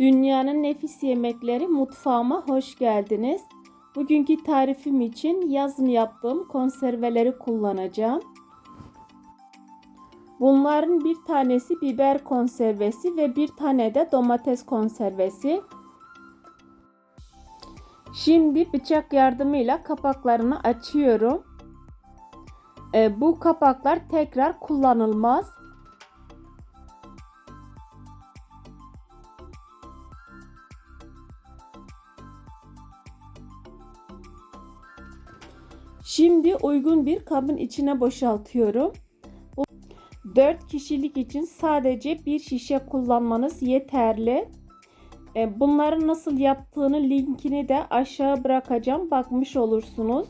Dünyanın nefis yemekleri mutfağıma hoş geldiniz. Bugünkü tarifim için yazın yaptığım konserveleri kullanacağım. Bunların bir tanesi biber konservesi ve bir tane de domates konservesi. Şimdi bıçak yardımıyla kapaklarını açıyorum. E, bu kapaklar tekrar kullanılmaz. Şimdi uygun bir kabın içine boşaltıyorum. 4 kişilik için sadece bir şişe kullanmanız yeterli. E, bunları nasıl yaptığını linkini de aşağı bırakacağım. Bakmış olursunuz.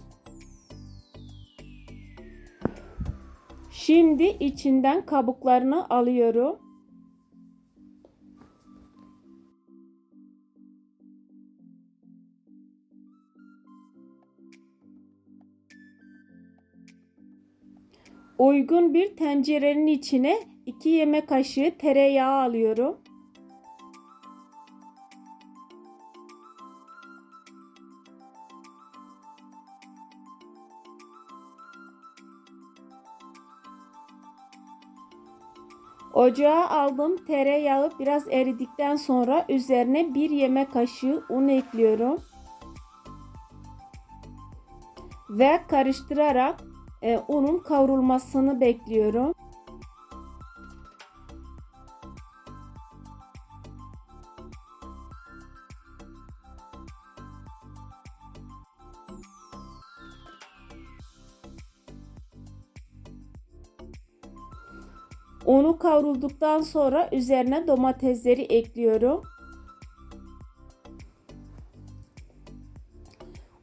Şimdi içinden kabuklarını alıyorum. Uygun bir tencerenin içine 2 yemek kaşığı tereyağı alıyorum. Ocağa aldığım tereyağı biraz eridikten sonra üzerine 1 yemek kaşığı un ekliyorum. Ve karıştırarak e, unun kavrulmasını bekliyorum. Unu kavrulduktan sonra üzerine domatesleri ekliyorum.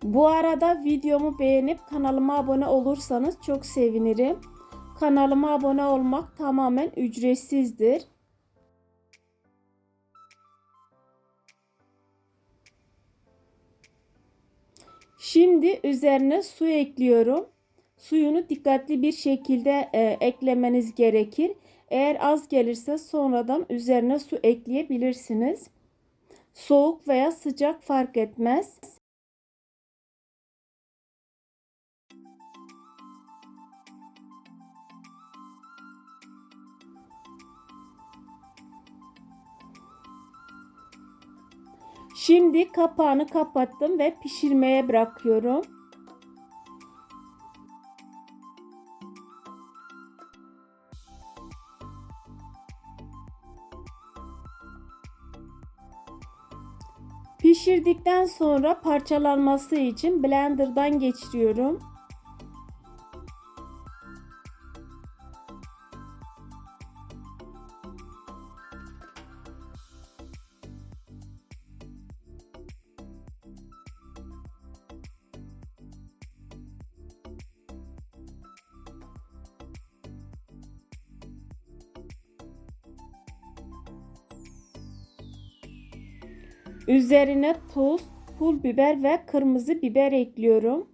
Bu arada videomu beğenip kanalıma abone olursanız çok sevinirim. Kanalıma abone olmak tamamen ücretsizdir. Şimdi üzerine su ekliyorum. Suyunu dikkatli bir şekilde e, eklemeniz gerekir. Eğer az gelirse sonradan üzerine su ekleyebilirsiniz. Soğuk veya sıcak fark etmez. Şimdi kapağını kapattım ve pişirmeye bırakıyorum. Pişirdikten sonra parçalanması için blenderdan geçiriyorum. Üzerine tuz, pul biber ve kırmızı biber ekliyorum.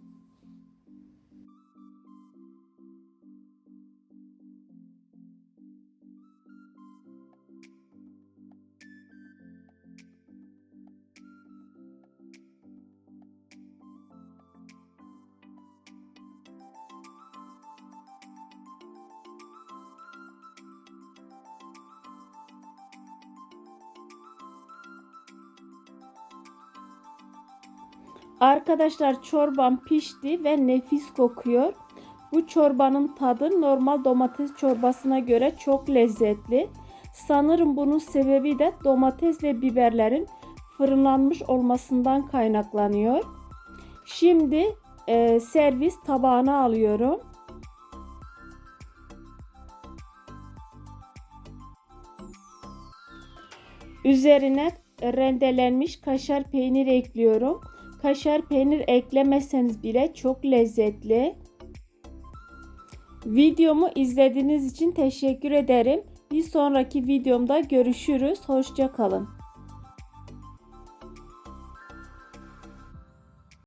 Arkadaşlar çorbam pişti ve nefis kokuyor. Bu çorbanın tadı normal domates çorbasına göre çok lezzetli. Sanırım bunun sebebi de domates ve biberlerin fırınlanmış olmasından kaynaklanıyor. Şimdi e, servis tabağına alıyorum. Üzerine rendelenmiş kaşar peynir ekliyorum. Kaşar peynir eklemeseniz bile çok lezzetli. Videomu izlediğiniz için teşekkür ederim. Bir sonraki videomda görüşürüz. Hoşça kalın.